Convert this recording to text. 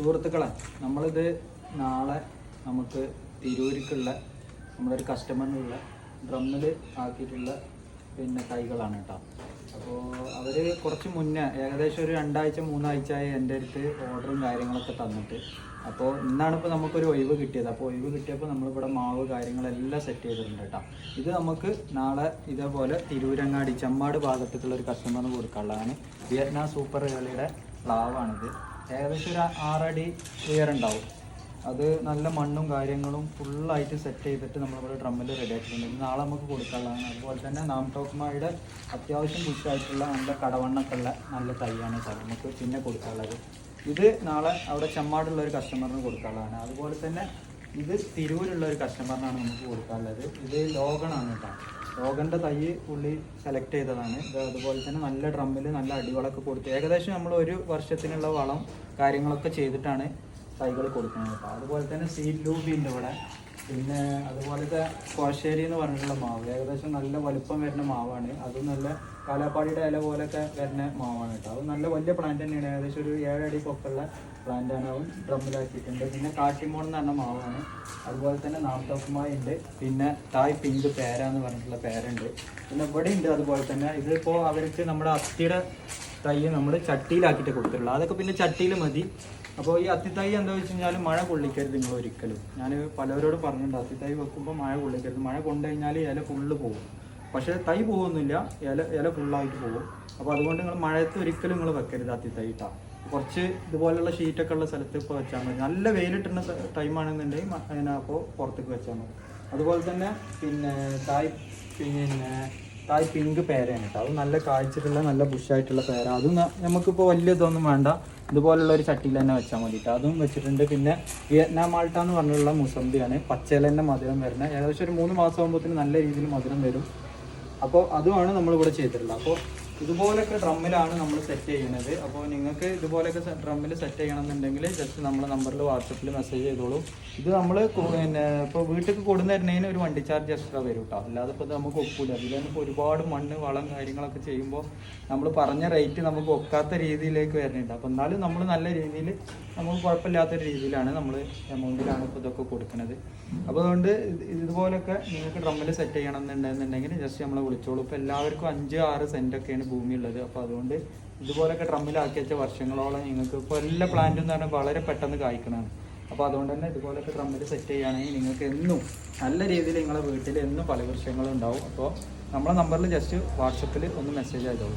സുഹൃത്തുക്കളെ നമ്മളിത് നാളെ നമുക്ക് തിരൂരിക്കുള്ള നമ്മുടെ ഒരു കസ്റ്റമറിനുള്ള ഡ്രമ്മിൽ ആക്കിയിട്ടുള്ള പിന്നെ തൈകളാണ് കേട്ടോ അപ്പോൾ അവർ കുറച്ച് മുന്നേ ഏകദേശം ഒരു രണ്ടാഴ്ച മൂന്നാഴ്ച ആയി എന്റെ അടുത്ത് ഓർഡറും കാര്യങ്ങളൊക്കെ തന്നിട്ട്. അപ്പോൾ ഇന്നാണ് ഇപ്പോൾ നമുക്കൊരു ഒഴിവ് കിട്ടിയത്. അപ്പോൾ ഒഴിവ് കിട്ടിയപ്പോൾ നമ്മളിവിടെ മാവ് കാര്യങ്ങളെല്ലാം സെറ്റ് ചെയ്തിട്ടുണ്ട് കേട്ടോ ഇത് നമുക്ക് നാളെ ഇതേപോലെ തിരൂരങ്ങാടി ചെമ്മാട് ഭാഗത്തേക്കുള്ള ഒരു കസ്റ്റമറിന് കൊടുക്കാനുള്ളതാണ്. വിയറ്റ്നാം സൂപ്പർ കളിയുടെ പ്ലാവാണിത്. ഏകദേശം ഒരു ആറടി ഉയരുണ്ടാവും അത് നല്ല മണ്ണും കാര്യങ്ങളും ഫുള്ളായിട്ട് സെറ്റ് ചെയ്തിട്ട് നമ്മളിവിടെ ഡ്രമ്മിൽ റെഡി ആക്കിയിട്ടുണ്ട്. നാളെ നമുക്ക് കൊടുക്കാനുള്ളതാണ്. അതുപോലെ തന്നെ നാം ടോക്മായുടെ അത്യാവശ്യം പുഷായിട്ടുള്ള നല്ല കടവണ്ണൊക്കെ ഉള്ള നല്ല തൈയാണ് സാർ നമുക്ക് പിന്നെ കൊടുക്കാനുള്ളത്. ഇത് നാളെ അവിടെ ചെമ്മാടുള്ള ഒരു കസ്റ്റമറിന് കൊടുക്കാനുള്ളതാണ്. അതുപോലെ തന്നെ ഇത് തിരൂരുള്ള ഒരു കസ്റ്റമറിനാണ് നമുക്ക് കൊടുക്കാനുള്ളത്. ഇത് ലോഗണാണ് കേട്ടോ. ലോഗന്റെ തൈ പുള്ളി സെലക്ട് ചെയ്തതാണ്. അതുപോലെ തന്നെ നല്ല ഡ്രമ്മിൽ നല്ല അടിവളമൊക്കെ കൊടുത്ത് ഏകദേശം നമ്മൾ ഒരു വർഷത്തിനുള്ള വളം കാര്യങ്ങളൊക്കെ ചെയ്തിട്ടാണ് തൈകൾ കൊടുക്കുന്നത്. അതുപോലെ തന്നെ സീഡ് ലൂബി ഉണ്ട് ഇവിടെ പിന്നെ അതുപോലത്തെ കോശേരി എന്ന് പറഞ്ഞിട്ടുള്ള മാവ് ഏകദേശം നല്ല വലുപ്പം വരുന്ന മാവാണ്. അതും നല്ല കാലാപ്പാടിയുടെ ഇല പോലൊക്കെ വരുന്ന മാവാണ് കേട്ടോ. അത് നല്ല വലിയ പ്ലാന്റ് തന്നെയാണ്. ഏകദേശം ഒരു ഏഴടി പൊക്കുള്ള പ്ലാന്റാണ് അവൻ ഡ്രമ്മിലാക്കിയിട്ടുണ്ട്. പിന്നെ കാട്ടിമോൺ എന്ന് പറഞ്ഞ മാവാണ്. അതുപോലെ തന്നെ നാമത്തോക്കുമായി ഉണ്ട് പിന്നെ തായ് പിങ്ക് പേര എന്ന് പറഞ്ഞിട്ടുള്ള പേരുണ്ട്. പിന്നെ ഇവിടെ ഉണ്ട് അതുപോലെ തന്നെ. ഇതിപ്പോൾ അവർക്ക് നമ്മുടെ അത്തിയുടെ തൈ നമ്മൾ ചട്ടിയിലാക്കിയിട്ട് കൊടുത്തിട്ടുള്ളത് അതൊക്കെ പിന്നെ ചട്ടിയിൽ മതി. അപ്പോൾ ഈ അത്തിത്തൈ എന്താ വെച്ച് കഴിഞ്ഞാൽ മഴ കൊള്ളിക്കരുത് നിങ്ങൾ ഒരിക്കലും. ഞാൻ പലവരോടും പറഞ്ഞിട്ടുണ്ട് അത്തിത്തൈ വെക്കുമ്പോൾ മഴ കൊള്ളിക്കരുത്. മഴ കൊണ്ടു കഴിഞ്ഞാൽ ഇല ഫുള്ള് പോകും. പക്ഷേ തൈ പോകുന്നില്ല ഇല ഇല ഫുള്ളായിട്ട് പോകും. അപ്പോൾ അതുകൊണ്ട് നിങ്ങൾ മഴയത്ത് ഒരിക്കലും നിങ്ങൾ വെക്കരുത് അത്തിത്തൈ കുറച്ച് ഇതുപോലുള്ള ഷീറ്റൊക്കെ ഉള്ള സ്ഥലത്ത് ഇപ്പോൾ വെച്ചാൽ മതി. നല്ല വെയിലിട്ടുന്ന ടൈമാണെന്നുണ്ടെങ്കിൽ അതിനെ അപ്പോൾ പുറത്തേക്ക് വെച്ചാൽ മതി. അതുപോലെ തന്നെ പിന്നെ തായ് പിന്നെ തായ് പിങ്ക് പേരയാണ് കേട്ടോ അത് നല്ല കാഴ്ചയിട്ടുള്ള നല്ല ബുഷായിട്ടുള്ള പേര. അതും നമുക്കിപ്പോൾ വലിയ ഇതൊന്നും വേണ്ട. ഇതുപോലുള്ള ഒരു ചട്ടിയിൽ തന്നെ വെച്ചാൽ മതി അതും വെച്ചിട്ടുണ്ട്. പിന്നെ വിയറ്റ്നാം മാൾട്ട എന്ന് പറഞ്ഞുള്ള മുസമ്പിയാണ്. പച്ചയിൽ തന്നെ മധുരം വരുന്നത് ഏകദേശം ഒരു മൂന്ന് മാസം ആകുമ്പോഴത്തേന് നല്ല രീതിയിൽ മധുരം വരും. അപ്പോൾ അതുമാണ് നമ്മളിവിടെ ചെയ്തിട്ടുള്ളത്. അപ്പോൾ ഇതുപോലൊക്കെ ഡ്രമ്മിലാണ് നമ്മൾ സെറ്റ് ചെയ്യുന്നത്. അപ്പോൾ നിങ്ങൾക്ക് ഇതുപോലൊക്കെ ഡ്രമ്മിൽ സെറ്റ് ചെയ്യണമെന്നുണ്ടെങ്കിൽ ജസ്റ്റ് നമ്മളെ നമ്പറിൽ വാട്സപ്പിൽ മെസ്സേജ് ചെയ്തോളൂ. ഇത് നമ്മൾ പിന്നെ ഇപ്പോൾ വീട്ടിലേക്ക് കൊടുന്നു തരുന്നതിന് ഒരു വണ്ടി ചാർജ് എക്സ്ട്രാ വരും കേട്ടോ അല്ലാതെ ഇപ്പോൾ നമുക്ക് ഒക്കില്ല അതിൽ തന്നെ ഇപ്പോൾ ഒരുപാട് മണ്ണ് വളം കാര്യങ്ങളൊക്കെ ചെയ്യുമ്പോൾ നമ്മൾ പറഞ്ഞ റേറ്റ് നമുക്ക് ഒക്കാത്ത രീതിയിലേക്ക് വരുന്നുണ്ട്. അപ്പോൾ എന്നാലും നമ്മൾ നല്ല രീതിയിൽ നമുക്ക് കുഴപ്പമില്ലാത്ത രീതിയിലാണ് നമ്മൾ എമൗണ്ടിലാണ് ഇപ്പോൾ ഇതൊക്കെ കൊടുക്കുന്നത്. അപ്പോൾ അതുകൊണ്ട് ഇതുപോലൊക്കെ നിങ്ങൾക്ക് ഡ്രമ്മിൽ സെറ്റ് ചെയ്യണം എന്നുണ്ടെന്നുണ്ടെങ്കിൽ ജസ്റ്റ് നമ്മളെ വിളിച്ചോളൂ. ഇപ്പോൾ എല്ലാവർക്കും അഞ്ച് ആറ് സെന്റൊക്കെയാണ് ഭൂമി ഉള്ളത് അപ്പോൾ അതുകൊണ്ട് ഇതുപോലൊക്കെ ഡ്രമ്മിലാക്കി വെച്ച വർഷങ്ങളോളം നിങ്ങൾക്ക് ഇപ്പോൾ എല്ലാ പ്ലാന്റും എന്ന് പറഞ്ഞാൽ വളരെ പെട്ടെന്ന് കായ്ക്കണതാണ്. അപ്പോൾ അതുകൊണ്ട് തന്നെ ഇതുപോലൊക്കെ ട്രമ്മിൽ സെറ്റ് ചെയ്യുകയാണെങ്കിൽ നിങ്ങൾക്ക് എന്നും നല്ല രീതിയിൽ നിങ്ങളെ വീട്ടിൽ എന്നും പല ഫലവൃക്ഷങ്ങളും ഉണ്ടാവും അപ്പോൾ നമ്മളെ നമ്പറിൽ ജസ്റ്റ് വാട്സപ്പിൽ ഒന്ന് മെസ്സേജ് കേട്ടോ.